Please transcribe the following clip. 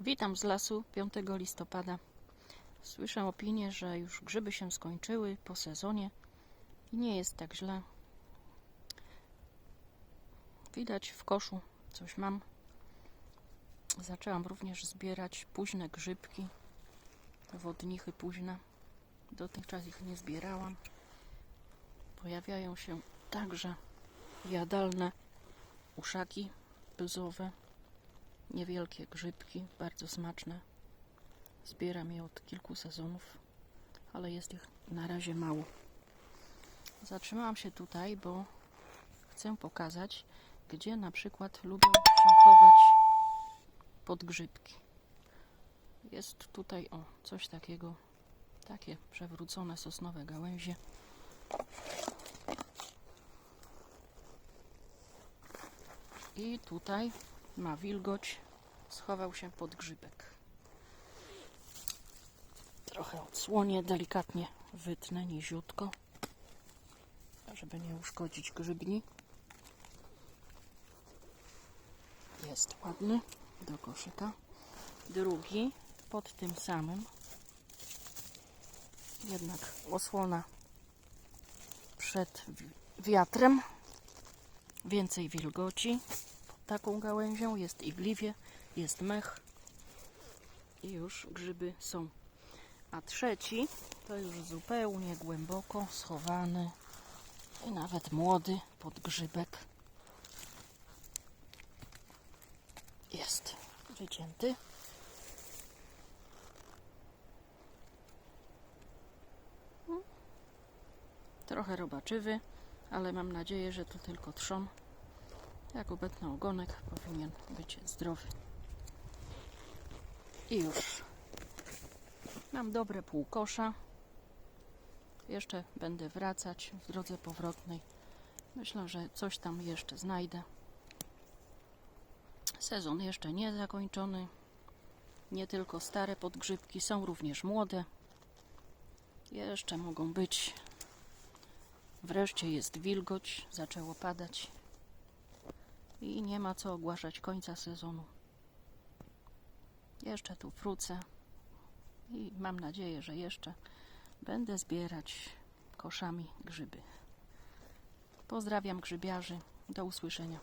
Witam z lasu 5 listopada. Słyszę opinię, że już grzyby się skończyły po sezonie i nie jest tak źle. Widać w koszu coś mam. Zaczęłam również zbierać późne grzybki, wodnichy późne. Dotychczas ich nie zbierałam. Pojawiają się także jadalne uszaki byzowe niewielkie grzybki, bardzo smaczne. Zbieram je od kilku sezonów, ale jest ich na razie mało. Zatrzymałam się tutaj, bo chcę pokazać, gdzie na przykład lubią się chować podgrzybki. Jest tutaj o coś takiego, takie przewrócone sosnowe gałęzie. I tutaj ma wilgoć, schował się pod grzybek. Trochę odsłonię, delikatnie wytnę niziutko, żeby nie uszkodzić grzybni. Jest ładny do koszyka. Drugi pod tym samym. Jednak osłona przed wi- wiatrem. Więcej wilgoci taką gałęzią, jest igliwie, jest mech i już grzyby są. A trzeci to już zupełnie głęboko schowany i nawet młody podgrzybek jest wycięty. Trochę robaczywy, ale mam nadzieję, że to tylko trzon. Jak obecny ogonek powinien być zdrowy. I już. Mam dobre półkosza. Jeszcze będę wracać w drodze powrotnej. Myślę, że coś tam jeszcze znajdę. Sezon jeszcze nie zakończony. Nie tylko stare podgrzybki, są również młode. Jeszcze mogą być. Wreszcie jest wilgoć, zaczęło padać i nie ma co ogłaszać końca sezonu. Jeszcze tu wrócę i mam nadzieję, że jeszcze będę zbierać koszami grzyby. Pozdrawiam grzybiarzy. Do usłyszenia.